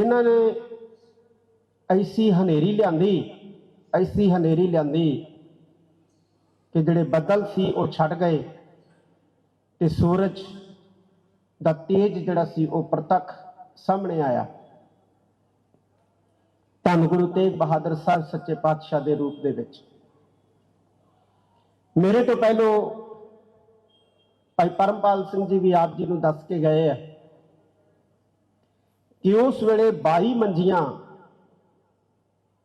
ਜਿਨ੍ਹਾਂ ਨੇ ਐਸੀ ਹਨੇਰੀ ਲਿਆਂਦੀ, ਐਸੀ ਹਨੇਰੀ ਲਿਆਂਦੀ ਕਿ ਜਿਹੜੇ ਬੱਦਲ ਸੀ ਉਹ ਛੱਡ ਗਏ ਤੇ ਸੂਰਜ ਦਾ ਤੇਜ ਜਿਹੜਾ ਸੀ ਉਹ ਪ੍ਰਤੱਖ ਸਾਹਮਣੇ ਆਇਆ। ਧੰਨ ਗੁਰੂ ਤੇਗ ਬਹਾਦਰ ਸਾਹਿਬ ਸੱਚੇ ਪਾਤਸ਼ਾਹ ਦੇ ਰੂਪ ਦੇ ਵਿੱਚ। ਮੇਰੇ ਤੋਂ ਪਹਿਲੋਂ ਭਾਈ ਪਰਮਪਾਲ ਸਿੰਘ ਜੀ ਵੀ ਆਪ ਜੀ ਨੂੰ ਦੱਸ ਕੇ ਗਏ ਆ। ਕਿ ਉਸ ਵੇਲੇ 22 ਮੰਜੀਆਂ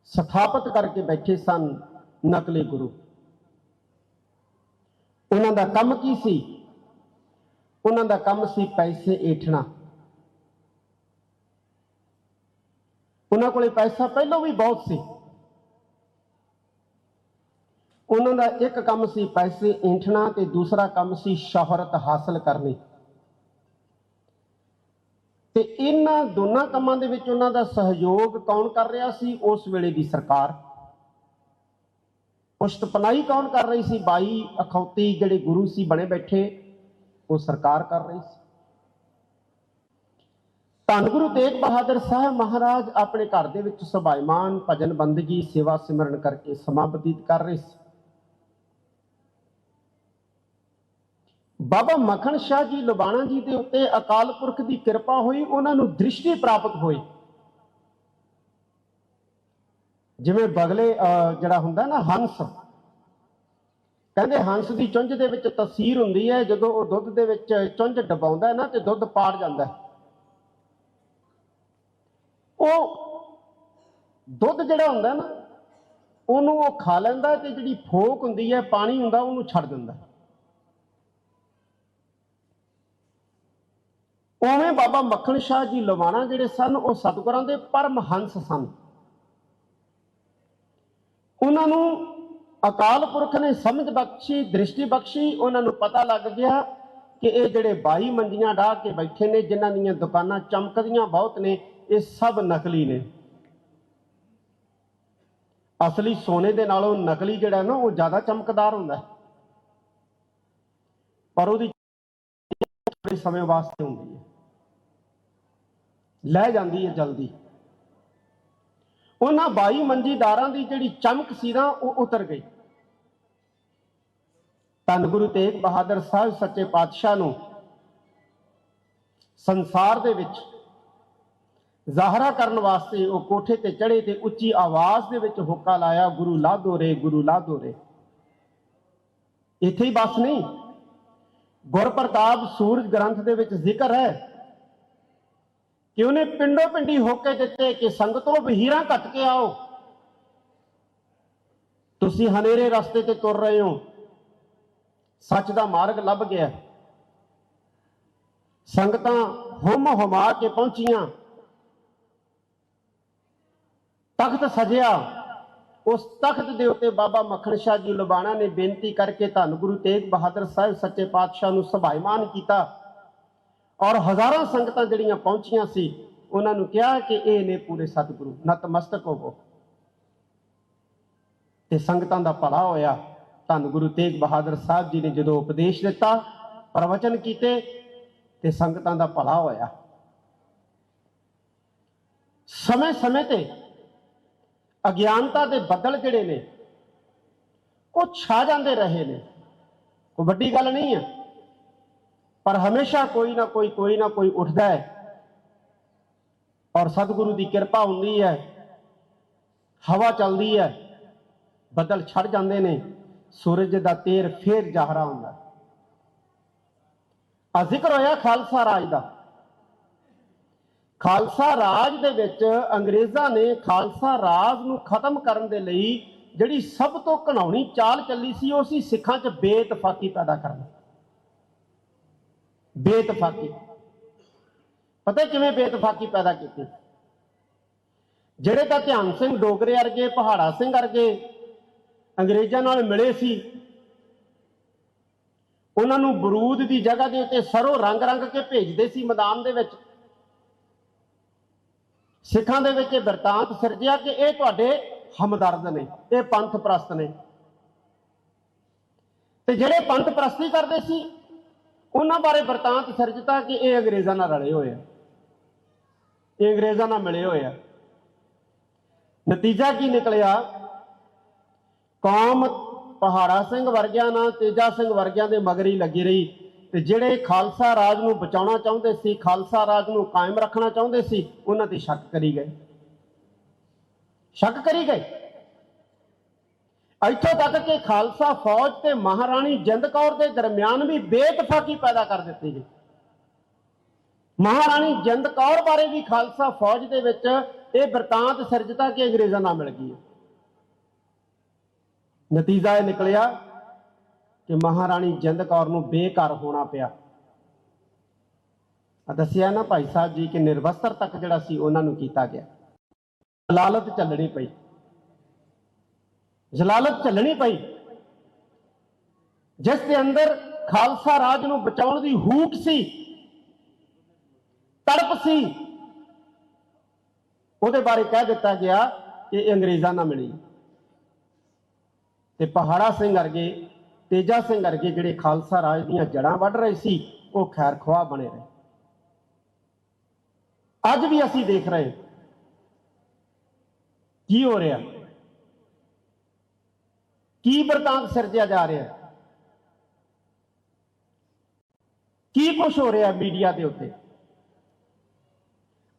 ਸਥਾਪਿਤ ਕਰਕੇ ਬੈਠੇ ਸਨ ਨਕਲੀ ਗੁਰੂ। ਉਹਨਾਂ ਦਾ ਕੰਮ ਕੀ ਸੀ? ਉਹਨਾਂ ਦਾ ਕੰਮ ਸੀ ਪੈਸੇ ਏਠਣਾ। ਉਹਨਾਂ ਕੋਲੇ ਪੈਸਾ ਪਹਿਲਾਂ ਵੀ ਬਹੁਤ ਸੀ। ਉਹਨਾਂ ਦਾ ਇੱਕ ਕੰਮ ਸੀ ਪੈਸੇ ਏਠਣਾ ਤੇ ਦੂਸਰਾ ਕੰਮ ਸੀ ਸ਼ੋਹਰਤ ਹਾਸਲ ਕਰਨੀ। ਤੇ ਇਹਨਾਂ ਦੋਨਾਂ ਕੰਮਾਂ ਦੇ ਵਿੱਚ ਉਹਨਾਂ ਦਾ ਸਹਿਯੋਗ ਕੌਣ ਕਰ ਰਿਹਾ ਸੀ? ਉਸ ਵੇਲੇ ਦੀ ਸਰਕਾਰ। ਪੁਸ਼ਤਪਨਾਈ ਕੌਣ ਕਰ ਰਹੀ ਸੀ? ਬਾਈ ਅਖੌਤੀ ਜਿਹੜੇ ਗੁਰੂ ਸੀ, ਬਣੇ ਬੈਠੇ, ਉਹ ਸਰਕਾਰ ਕਰ ਰਹੀ ਸੀ। ਧੰਨ ਗੁਰੂ ਤੇਗ ਬਹਾਦਰ ਸਾਹਿਬ ਮਹਾਰਾਜ ਆਪਣੇ ਘਰ ਦੇ ਵਿੱਚ ਸੁਭਾਈਮਾਨ ਭਜਨ ਬੰਦਗੀ, ਸੇਵਾ ਸਿਮਰਨ ਕਰਕੇ ਸਮਾਂ ਬਤੀਤ ਕਰ ਰਹੇ ਸੀ। ਬਾਬਾ ਮੱਖਣ ਸ਼ਾਹ ਜੀ ਲੁਬਾਣਾ ਜੀ ਦੇ ਉੱਤੇ ਅਕਾਲ ਪੁਰਖ ਦੀ ਕਿਰਪਾ ਹੋਈ, ਉਹਨਾਂ ਨੂੰ ਦ੍ਰਿਸ਼ਟੀ ਪ੍ਰਾਪਤ ਹੋਈ। ਜਿਵੇਂ ਬਗਲੇ ਜਿਹੜਾ ਹੁੰਦਾ ਨਾ ਹੰਸ, ਕਹਿੰਦੇ ਹੰਸ ਦੀ ਚੁੰਝ ਦੇ ਵਿੱਚ ਤਸਵੀਰ ਹੁੰਦੀ ਹੈ, ਜਦੋਂ ਉਹ ਦੁੱਧ ਦੇ ਵਿੱਚ ਚੁੰਝ ਡਬਾਉਂਦਾ ਹੈ ਨਾ, ਤੇ ਦੁੱਧ ਪਾੜ ਜਾਂਦਾ ਹੈ। ਉਹ ਦੁੱਧ ਜਿਹੜਾ ਹੁੰਦਾ ਨਾ, ਉਹਨੂੰ ਉਹ ਖਾ ਲੈਂਦਾ ਤੇ ਜਿਹੜੀ ਫੋਕ ਹੁੰਦੀ ਹੈ, ਪਾਣੀ ਹੁੰਦਾ, ਉਹਨੂੰ ਛੱਡ ਦਿੰਦਾ ਉਵੇਂ ਬਾਬਾ ਮੱਖਣ ਸ਼ਾਹ ਜੀ ਲਵਾਣਾ ਜਿਹੜੇ ਸਨ, ਉਹ ਸਤਿਗੁਰਾਂ ਦੇ ਪਰਮਹੰਸ ਸਨ। ਉਹਨਾਂ ਨੂੰ ਅਕਾਲ ਪੁਰਖ ਨੇ ਸਮਝ ਬਖਸ਼ੀ, ਦ੍ਰਿਸ਼ਟੀ ਬਖਸ਼ੀ, ਉਹਨਾਂ ਨੂੰ ਪਤਾ ਲੱਗ ਗਿਆ ਕਿ ਇਹ ਜਿਹੜੇ 22 ਮੰਡੀਆਂ ਢਾਹ ਕੇ ਬੈਠੇ ਨੇ, ਜਿਨ੍ਹਾਂ ਦੀਆਂ ਦੁਕਾਨਾਂ ਚਮਕਦੀਆਂ ਬਹੁਤ ਨੇ, ਇਹ ਸਭ ਨਕਲੀ ਨੇ। ਅਸਲੀ ਸੋਨੇ ਦੇ ਨਾਲੋਂ ਨਕਲੀ ਜਿਹੜਾ ਨਾ, ਉਹ ਜ਼ਿਆਦਾ ਚਮਕਦਾਰ ਹੁੰਦਾ ਪਰ ਉਹਦੀ ਥੋੜੇ ਸਮੇਂ ਵਾਸਤੇ ਹੁੰਦੀ ਹੈ। ਲੈ ਜਾਂਦੀ ਹੈ ਜਲਦੀ। ਉਹਨਾਂ 22 ਮੰਜੀਦਾਰਾਂ ਦੀ ਜਿਹੜੀ ਚਮਕ ਸੀ ਨਾ, ਉਹ ਉਤਰ ਗਈ। ਧੰਨ ਗੁਰੂ ਤੇਗ ਬਹਾਦਰ ਸਾਹਿਬ ਸੱਚੇ ਪਾਤਸ਼ਾਹ ਨੂੰ ਸੰਸਾਰ ਦੇ ਵਿੱਚ ਜ਼ਾਹਰਾ ਕਰਨ ਵਾਸਤੇ ਉਹ ਕੋਠੇ ਤੇ ਚੜੇ ਤੇ ਉੱਚੀ ਆਵਾਜ਼ ਦੇ ਵਿੱਚ ਹੁੱਕਾ ਲਾਇਆ, ਗੁਰੂ ਲਾਧੋ ਰੇ, ਗੁਰੂ ਲਾਧੋ ਰੇ। ਇੱਥੇ ਹੀ ਬਸ ਨਹੀਂ। ਗੁਰਪ੍ਰਤਾਪ ਸੂਰਜ ਗ੍ਰੰਥ ਦੇ ਵਿੱਚ ਜ਼ਿਕਰ ਹੈ। ਕਿ ਉਹਨੇ ਪਿੰਡੋਂ ਪਿੰਡੀ ਹੋਕੇ ਦਿੱਤੇ ਕਿ ਸੰਗਤੋਂ ਬਹੀਰਾਂ ਕੱਟ ਕੇ ਆਓ। ਤੁਸੀਂ ਹਨੇਰੇ ਰਸਤੇ ਤੇ ਤੁਰ ਰਹੇ ਹੋ। ਸੱਚ ਦਾ ਮਾਰਗ ਲੱਭ ਗਿਆ। ਸੰਗਤਾਂ ਹੁਮ ਹੁਮਾ ਕੇ ਪਹੁੰਚੀਆਂ। ਤਖਤ ਸਜਿਆ। ਉਸ ਤਖਤ ਦੇ ਉੱਤੇ ਬਾਬਾ ਮੱਖਣ ਸ਼ਾਹ ਜੀ ਲੁਬਾਣਾ ਨੇ ਬੇਨਤੀ ਕਰਕੇ ਧੰਨ ਗੁਰੂ ਤੇਗ ਬਹਾਦਰ ਸਾਹਿਬ ਸੱਚੇ ਪਾਤਸ਼ਾਹ ਨੂੰ ਸਭਾਈਮਾਨ ਕੀਤਾ। ਔਰ ਹਜ਼ਾਰਾਂ ਸੰਗਤਾਂ ਜਿਹੜੀਆਂ ਪਹੁੰਚੀਆਂ ਸੀ, ਉਹਨਾਂ ਨੂੰ ਕਿਹਾ ਕਿ ਇਹ ਨੇ ਪੂਰੇ ਸਤਿਗੁਰੂ, ਨਤਮਸਤਕ ਹੋਵੋ। ਤੇ ਸੰਗਤਾਂ ਦਾ ਭਲਾ ਹੋਇਆ। ਧੰਨ ਗੁਰੂ ਤੇਗ ਬਹਾਦਰ ਸਾਹਿਬ ਜੀ ਨੇ ਜਦੋਂ ਉਪਦੇਸ਼ ਦਿੱਤਾ, ਪ੍ਰਵਚਨ ਕੀਤੇ, ਤੇ ਸੰਗਤਾਂ ਦਾ ਭਲਾ ਹੋਇਆ। ਸਮੇਂ-ਸਮੇਂ ਤੇ ਅਗਿਆਨਤਾ ਦੇ ਬੱਦਲ ਜਿਹੜੇ ਨੇ, ਉਹ ਛਾ ਜਾਂਦੇ ਰਹੇ ਨੇ। ਕੋਈ ਵੱਡੀ ਗੱਲ ਨਹੀਂ ਹੈ। ਪਰ ਹਮੇਸ਼ਾ ਕੋਈ ਨਾ ਕੋਈ ਕੋਈ ਨਾ ਕੋਈ ਉੱਠਦਾ ਹੈ। ਔਰ ਸਤਿਗੁਰੂ ਦੀ ਕਿਰਪਾ ਹੁੰਦੀ ਹੈ। ਹਵਾ ਚੱਲਦੀ ਹੈ। ਬੱਦਲ ਛੱਡ ਜਾਂਦੇ ਨੇ। ਸੂਰਜ ਦਾ ਤੇਰ ਫੇਰ ਜ਼ਾਹਰਾ ਹੁੰਦਾ ਆ ਜ਼ਿਕਰ ਹੋਇਆ ਖਾਲਸਾ ਰਾਜ ਦਾ। ਖਾਲਸਾ ਰਾਜ ਦੇ ਵਿੱਚ ਅੰਗਰੇਜ਼ਾਂ ਨੇ ਖਾਲਸਾ ਰਾਜ ਨੂੰ ਖਤਮ ਕਰਨ ਦੇ ਲਈ ਜਿਹੜੀ ਸਭ ਤੋਂ ਘਣਾਉਣੀ ਚਾਲ ਚੱਲੀ ਸੀ, ਉਹ ਸੀ ਸਿੱਖਾਂ 'ਚ ਬੇਤਫਾਕੀ ਪੈਦਾ ਕਰਨਾ। ਬੇਤਫਾਕੀ ਪਤਾ ਕਿਵੇਂ ਬੇਤਫਾਕੀ ਪੈਦਾ ਕੀਤੀ? ਜਿਹੜੇ ਤਾਂ ਧਿਆਨ ਸਿੰਘ ਡੋਗਰੇ ਵਰਗੇ, ਪਹਾੜਾ ਸਿੰਘ ਵਰਗੇ ਅੰਗਰੇਜ਼ਾਂ ਨਾਲ ਮਿਲੇ ਸੀ, ਉਹਨਾਂ ਨੂੰ ਬਰੂਦ ਦੀ ਜਗ੍ਹਾ ਦੇ ਉੱਤੇ ਸਰੋਂ ਰੰਗ ਰੰਗ ਕੇ ਭੇਜਦੇ ਸੀ ਮੈਦਾਨ ਦੇ ਵਿੱਚ। ਸਿੱਖਾਂ ਦੇ ਵਿੱਚ ਇਹ ਵਰਤਾਂਤ ਸਿਰਜਿਆ ਕਿ ਇਹ ਤੁਹਾਡੇ ਹਮਦਰਦ ਨੇ, ਇਹ ਪੰਥ ਪ੍ਰਸਤ ਨੇ। ਤੇ ਜਿਹੜੇ ਪੰਥ ਪ੍ਰਸਤੀ ਕਰਦੇ ਸੀ ਉਹਨਾਂ ਬਾਰੇ ਵਰਤਾਂਤ ਸਿਰਜਤਾ ਕਿ ਇਹ ਅੰਗਰੇਜ਼ਾਂ ਨਾਲ ਰਲੇ ਹੋਏ ਆ। ਇਹ ਅੰਗਰੇਜ਼ਾਂ ਨਾਲ ਮਿਲੇ ਹੋਏ ਆ। ਨਤੀਜਾ ਕੀ ਨਿਕਲਿਆ? ਕੌਮ ਪਹਾੜਾ ਸਿੰਘ ਵਰਗਿਆਂ ਨਾਲ ਤੇਜਾ ਸਿੰਘ ਵਰਗਿਆਂ ਦੇ ਮਗਰੀ ਲੱਗੀ ਰਹੀ ਤੇ ਜਿਹੜੇ ਖਾਲਸਾ ਰਾਜ ਨੂੰ ਬਚਾਉਣਾ ਚਾਹੁੰਦੇ ਸੀ, ਖਾਲਸਾ ਰਾਜ ਨੂੰ ਕਾਇਮ ਰੱਖਣਾ ਚਾਹੁੰਦੇ ਸੀ, ਉਹਨਾਂ ਤੇ ਸ਼ੱਕ ਕਰੀ ਗਏ। ਸ਼ੱਕ ਕਰੀ ਗਏ। ਇੱਥੋਂ ਤੱਕ ਕਿ ਖਾਲਸਾ ਫੌਜ ਤੇ ਮਹਾਰਾਣੀ ਜਿੰਦ ਕੌਰ ਦੇ ਦਰਮਿਆਨ ਵੀ ਬੇਇਤਫਾਕੀ ਪੈਦਾ ਕਰ ਦਿੱਤੀ ਗਈ। ਮਹਾਰਾਣੀ ਜਿੰਦ ਕੌਰ ਬਾਰੇ ਵੀ ਖਾਲਸਾ ਫੌਜ ਦੇ ਵਿੱਚ ਇਹ ਵਰਤਾਂਤ ਸਿਰਜਤਾ ਕਿ ਅੰਗਰੇਜ਼ਾਂ ਨਾਲ ਮਿਲ ਗਈ ਨਤੀਜਾ ਇਹ ਨਿਕਲਿਆ ਕਿ ਮਹਾਰਾਣੀ ਜਿੰਦ ਕੌਰ ਨੂੰ ਬੇਘਰ ਹੋਣਾ ਪਿਆ। ਆ ਦੱਸਿਆ ਨਾ ਭਾਈ ਸਾਹਿਬ ਜੀ ਕਿ ਨਿਰਵਸਤਰ ਤੱਕ ਜਿਹੜਾ ਸੀ ਉਹਨਾਂ ਨੂੰ ਕੀਤਾ ਗਿਆ। ਜਲਾਲਤ ਚੱਲਣੀ ਪਈ। ਜਲਾਲਤ ਝੱਲਣੀ ਪਈ। ਜਿਸ ਦੇ ਅੰਦਰ ਖਾਲਸਾ ਰਾਜ ਨੂੰ ਬਚਾਉਣ ਦੀ ਹੂਕ ਸੀ, ਤੜਪ ਸੀ, ਉਹਦੇ ਬਾਰੇ ਕਹਿ ਦਿੱਤਾ ਗਿਆ ਕਿ ਇਹ ਅੰਗਰੇਜ਼ਾਂ ਨਾਲ ਮਿਲੀ। ਤੇ ਪਹਾੜਾ ਸਿੰਘ ਵਰਗੇ, ਤੇਜਾ ਸਿੰਘ ਵਰਗੇ ਜਿਹੜੇ ਖਾਲਸਾ ਰਾਜ ਦੀਆਂ ਜੜਾਂ ਵੱਢ ਰਹੇ ਸੀ, ਉਹ ਖੈਰ ਖਵਾ ਬਣੇ ਰਹੇ। ਅੱਜ ਵੀ ਅਸੀਂ ਦੇਖ ਰਹੇ ਕੀ ਹੋ ਰਿਹਾ। ਕੀ ਵਰਤਾਂਤ ਸਿਰਜਿਆ ਜਾ ਰਿਹਾ? ਕੀ ਕੁਝ ਹੋ ਰਿਹਾ ਮੀਡੀਆ ਦੇ ਉੱਤੇ?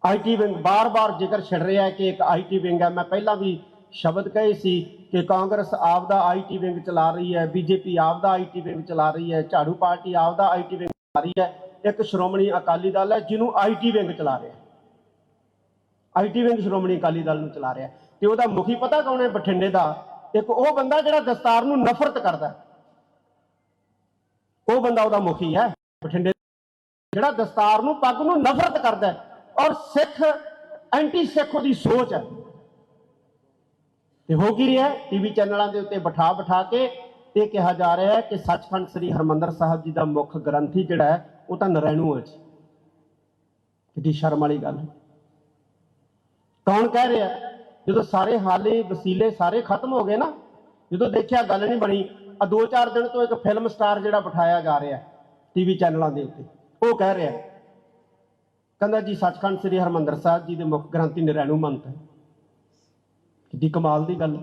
ਆਈਟੀ ਵਿੰਗ ਬਾਰ-ਬਾਰ ਜ਼ਿਕਰ ਛਿੜ ਰਿਹਾ ਹੈ ਕਿ ਇੱਕ ਆਈਟੀ ਵਿੰਗ ਹੈ। ਮੈਂ ਪਹਿਲਾਂ ਵੀ ਸ਼ਬਦ ਕਹੇ ਸੀ ਕਿ ਕਾਂਗਰਸ ਆਪ ਦਾ ਆਈਟੀ ਵਿੰਗ ਚਲਾ ਰਹੀ ਹੈ, ਬੀਜੇਪੀ ਆਪ ਦਾ ਆਈਟੀ ਵਿੰਗ ਚਲਾ ਰਹੀ ਹੈ, ਝਾੜੂ ਪਾਰਟੀ ਆਪ ਦਾ ਆਈਟੀ ਵਿੰਗ ਚਲਾ ਰਹੀ ਹੈ। ਇੱਕ ਸ਼੍ਰੋਮਣੀ ਅਕਾਲੀ ਦਲ ਹੈ ਜਿਹਨੂੰ ਆਈਟੀ ਵਿੰਗ ਚਲਾ ਰਿਹਾ ਆਈਟੀ ਵਿੰਗ ਸ਼੍ਰੋਮਣੀ ਅਕਾਲੀ ਦਲ ਨੂੰ ਚਲਾ ਰਿਹਾ ਤੇ ਉਹਦਾ ਮੁਖੀ ਪਤਾ ਕੌਣ ਹੈ? ਬਠਿੰਡੇ ਦਾ ਇੱਕ ਉਹ ਬੰਦਾ ਜਿਹੜਾ ਦਸਤਾਰ ਨੂੰ ਨਫ਼ਰਤ ਕਰਦਾ ਉਹ ਬੰਦਾ ਉਹਦਾ ਮੁਖੀ ਹੈ, ਬਠਿੰਡੇ ਜਿਹੜਾ ਦਸਤਾਰ ਨੂੰ, ਪੱਗ ਨੂੰ ਨਫ਼ਰਤ ਕਰਦਾ ਔਰ ਸਿੱਖ ਐਂਟੀ ਸਿੱਖ ਉਹਦੀ ਸੋਚ ਹੈ। ਤੇ ਹੋ ਕੀ ਰਿਹਾ ਟੀਵੀ ਚੈਨਲਾਂ ਦੇ ਉੱਤੇ ਬਿਠਾ ਬਿਠਾ ਕੇ ਇਹ ਕਿਹਾ ਜਾ ਰਿਹਾ ਹੈ ਕਿ ਸੱਚਖੰਡ ਸ੍ਰੀ ਹਰਮੰਦਰ ਸਾਹਿਬ ਜੀ ਦਾ ਮੁੱਖ ਗ੍ਰੰਥੀ ਜਿਹੜਾ ਹੈ, ਉਹ ਤਾਂ ਨਰੈਣੂ ਹੈ ਜੀ। ਕਿੱਡੀ ਸ਼ਰਮ ਵਾਲੀ ਗੱਲ ਕੌਣ ਕਹਿ ਰਿਹਾ ਜਦੋਂ ਸਾਰੇ ਹਾਲੇ ਵਸੀਲੇ ਸਾਰੇ ਖਤਮ ਹੋ ਗਏ ਨਾ, ਜਦੋਂ ਦੇਖਿਆ ਗੱਲ ਨਹੀਂ ਬਣੀ ਆ ਦੋ ਚਾਰ ਦਿਨ ਤੋਂ ਇੱਕ ਫਿਲਮ ਸਟਾਰ ਜਿਹੜਾ ਬਿਠਾਇਆ ਜਾ ਰਿਹਾ ਟੀਵੀ ਚੈਨਲਾਂ ਦੇ ਉੱਤੇ, ਉਹ ਕਹਿ ਰਿਹਾ, ਕਹਿੰਦਾ ਜੀ ਸੱਚਖੰਡ ਸ੍ਰੀ ਹਰਮੰਦਰ ਸਾਹਿਬ ਜੀ ਦੇ ਮੁੱਖ ਗ੍ਰੰਥੀ ਨਰੈਣੂ ਮੰਤ ਹੈ। ਕਿੱਡੀ ਕਮਾਲ ਦੀ ਗੱਲ ਹੈ।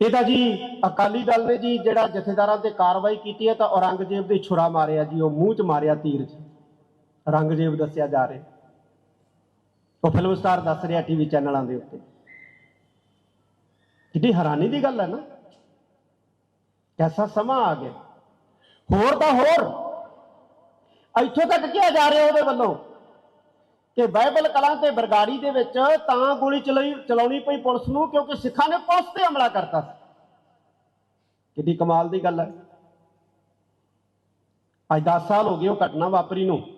ਇਹ ਤਾਂ ਜੀ ਅਕਾਲੀ ਦਲ ਨੇ ਜੀ ਜਿਹੜਾ ਜਥੇਦਾਰਾਂ ਤੇ ਕਾਰਵਾਈ ਕੀਤੀ ਹੈ ਤਾਂ ਔਰੰਗਜ਼ੇਬ ਦੇ ਛੁਰਾ ਮਾਰਿਆ ਜੀ, ਉਹ ਮੂੰਹ 'ਚ ਮਾਰਿਆ ਤੀਰ 'ਚ। ਔਰੰਗਜ਼ੇਬ ਦੱਸਿਆ ਜਾ ਰਿਹਾ। ਉਹ ਫਿਲਮ ਸਟਾਰ ਦੱਸ ਰਿਹਾ ਟੀਵੀ ਚੈਨਲਾਂ ਦੇ ਉੱਤੇ। ਕਿੱਡੀ ਹੈਰਾਨੀ ਦੀ ਗੱਲ ਹੈ ਨਾ। ਕੈਸਾ ਸਮਾਂ ਆ ਗਿਆ। ਹੋਰ ਤਾਂ ਹੋਰ। ਇੱਥੋਂ ਤੱਕ ਕਿਹਾ ਜਾ ਰਿਹਾ ਉਹਦੇ ਵੱਲੋਂ ਕਿ ਬਾਈਬਲ ਕਲਾਂ ਤੇ ਬਰਗਾੜੀ ਦੇ ਵਿੱਚ ਤਾਂ ਗੋਲੀ ਚਲਾਈ ਚਲਾਉਣੀ ਪਈ ਪੁਲਿਸ ਨੂੰ ਕਿਉਂਕਿ ਸਿੱਖਾਂ ਨੇ ਪੁਲਿਸ ਤੇ ਹਮਲਾ ਕਰਤਾ ਸੀ। ਕਿੱਡੀ ਕਮਾਲ ਦੀ ਗੱਲ ਹੈ। ਅੱਜ 10 ਸਾਲ ਹੋ ਗਏ ਉਹ ਘਟਨਾ ਵਾਪਰੀ ਨੂੰ।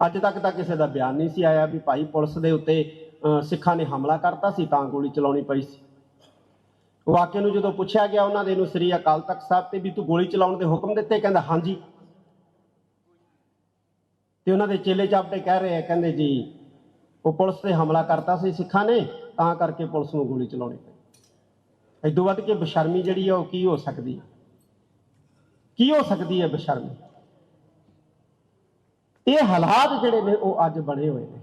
ਅੱਜ ਤੱਕ ਤਾਂ ਕਿਸੇ ਦਾ ਬਿਆਨ ਨਹੀਂ ਸੀ ਆਇਆ ਵੀ ਭਾਈ ਪੁਲਿਸ ਦੇ ਉੱਤੇ ਸਿੱਖਾਂ ਨੇ ਹਮਲਾ ਕਰਤਾ ਸੀ ਤਾਂ ਗੋਲੀ ਚਲਾਉਣੀ ਪਈ ਸੀ। ਵਾਕਿਆ ਨੂੰ ਜਦੋਂ ਪੁੱਛਿਆ ਗਿਆ ਉਹਨਾਂ ਦੇ ਨੂੰ ਸ੍ਰੀ ਅਕਾਲ ਤਖਤ ਸਾਹਿਬ ਤੇ ਵੀ ਤੂੰ ਗੋਲੀ ਚਲਾਉਣ ਦੇ ਹੁਕਮ ਦਿੱਤੇ, ਕਹਿੰਦਾ ਹਾਂਜੀ। ਤੇ ਉਹਨਾਂ ਦੇ ਚੇਲੇ ਚਾਪਟੇ ਕਹਿ ਰਹੇ ਆ, ਕਹਿੰਦੇ ਜੀ, ਉਹ ਪੁਲਿਸ ਤੇ ਹਮਲਾ ਕਰਤਾ ਸੀ ਸਿੱਖਾਂ ਨੇ, ਤਾਂ ਕਰਕੇ ਪੁਲਿਸ ਨੂੰ ਗੋਲੀ ਚਲਾਉਣੀ ਪਈ। ਇਦੋਂ ਵੱਧ ਕੇ ਬਸ਼ਰਮੀ ਜਿਹੜੀ ਆ ਉਹ ਕੀ ਹੋ ਸਕਦੀ ਹੈ ਕੀ ਹੋ ਸਕਦੀ ਹੈ ਬਸ਼ਰਮੀ? ਇਹ ਹਾਲਾਤ ਜਿਹੜੇ ਨੇ ਉਹ ਅੱਜ ਬਣੇ ਹੋਏ ਨੇ।